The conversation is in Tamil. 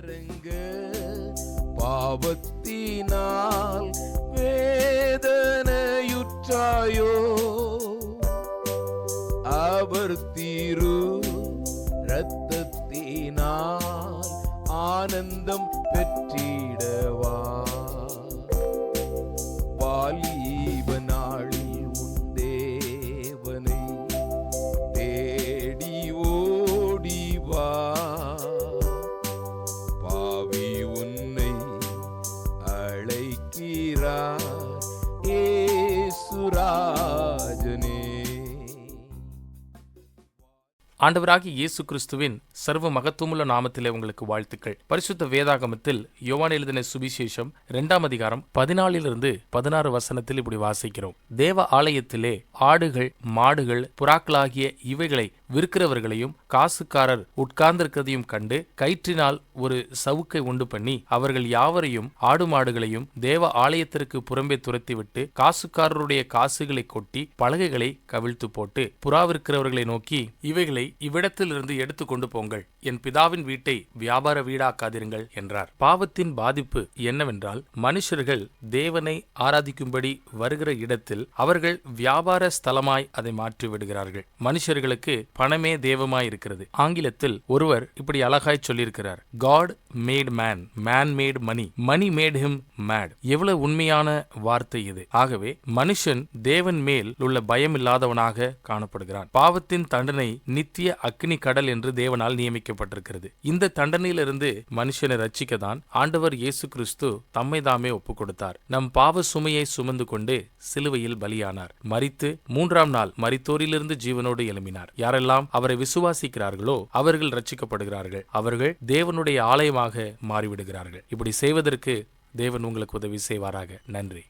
கலங்க பாவத்தினால் வேதனையுற்றாயோ. அவர் தீரு இரத்தத்தினால் ஆனந்தம் ஏசுராஜனே இயேசு கிறிஸ்துவின் சர்வ மகத்துவமுள்ள நாமத்திலே உங்களுக்கு வாழ்த்துக்கள். பரிசுத்த வேதாகமத்தில் யோவான் எழுதின சுவிசேஷம் இரண்டாம் அதிகாரம் பதினாலிலிருந்து பதினாறு வசனத்தில் இப்படி வாசிக்கிறோம். தேவ ஆலயத்திலே ஆடுகள் மாடுகள் புறாக்களாகிய இவைகளை விற்கிறவர்களையும் காசுக்காரர் உட்கார்ந்திருக்கிறதையும் கண்டு கயிற்றினால் ஒரு சவுக்கை உண்டு பண்ணி அவர்கள் யாவரையும் ஆடு மாடுகளையும் தேவ ஆலயத்திற்கு புறம்பே துரத்திவிட்டு காசுக்காரருடைய காசுகளை கொட்டி பலகைகளை கவிழ்த்து போட்டு புறாவிற்கிறவர்களை நோக்கி இவைகளை இவ்விடத்திலிருந்து எடுத்து கொண்டு போங்கள். என் பிதாவின் வீட்டை வியாபார வீடாக்காதிருங்கள் என்றார். பாவத்தின் பாதிப்பு என்னவென்றால் மனுஷர்கள் தேவனை ஆராதிக்கும்படி வருகிற இடத்தில் அவர்கள் வியாபார ஸ்தலமாய் அதை மாற்றி விடுகிறார்கள் மனுஷர்களுக்கு பணமே தேவமாய் இருக்கிறது ஆங்கிலத்தில் ஒருவர் இப்படி அழகாய் சொல்லியிருக்கிறார். God made man man made money money made him mad எவ்வளவு உண்மையான வார்த்தை இது. ஆகவே மனுஷன் தேவன் மேல் உள்ள பயம் இல்லாதவனாக காணப்படுகிறான். பாவத்தின் தண்டனை நித்திய அக்னி கடல் என்று தேவனால் நியமிக்கப்பட்டிருக்கிறது. இந்த தண்டனையிலிருந்து மனுஷனை ரட்சிக்க தான் ஆண்டவர் இயேசு கிறிஸ்து தம்மை தாமே ஒப்புக் கொடுத்தார் நம் பாவ சுமையை சுமந்து கொண்டு சிலுவையில் பலியானார். மறித்து மூன்றாம் நாள் மறித்தோரிலிருந்து ஜீவனோடு எழும்பினார். யாரெல்லாம் அவரை விசுவாசிக்கிறார்களோ அவர்கள் ரட்சிக்கப்படுகிறார்கள் அவர்கள் தேவனுடைய ஆலயமாக மாறிவிடுகிறார்கள். இப்படி செய்வதற்கு தேவன் உங்களுக்கு உதவி செய்வாராக. நன்றி.